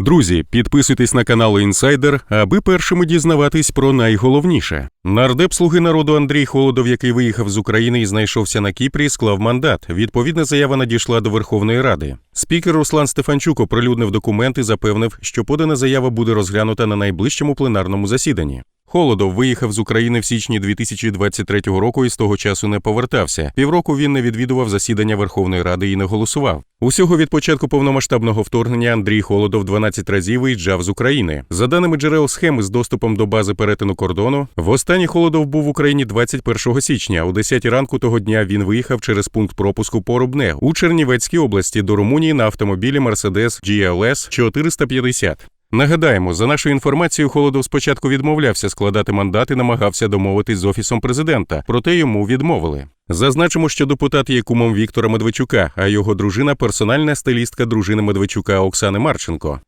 Друзі, підписуйтесь на канал Інсайдер, аби першими дізнаватись про найголовніше. Нардеп слуги народу Андрій Холодов, який виїхав з України і знайшовся на Кіпрі, склав мандат. Відповідна заява надійшла до Верховної Ради. Спікер Руслан Стефанчук оприлюднив документи, запевнив, що подана заява буде розглянута на найближчому пленарному засіданні. Холодов виїхав з України в січні 2023 року і з того часу не повертався. Півроку він не відвідував засідання Верховної Ради і не голосував. Усього від початку повномасштабного вторгнення Андрій Холодов 12 разів виїжджав з України. За даними джерел схеми з доступом до бази перетину кордону, востаннє Холодов був в Україні 21 січня. О 10 ранку того дня він виїхав через пункт пропуску Порубне у Чернівецькій області до Румунії на автомобілі Mercedes GLS 450. Нагадаємо, за нашою інформацією, Холодов спочатку відмовлявся складати мандат і намагався домовитись з офісом президента, проте йому відмовили. Зазначимо, що депутат є кумом Віктора Медведчука, а його дружина персональна стилістка дружини Медведчука Оксани Марченко.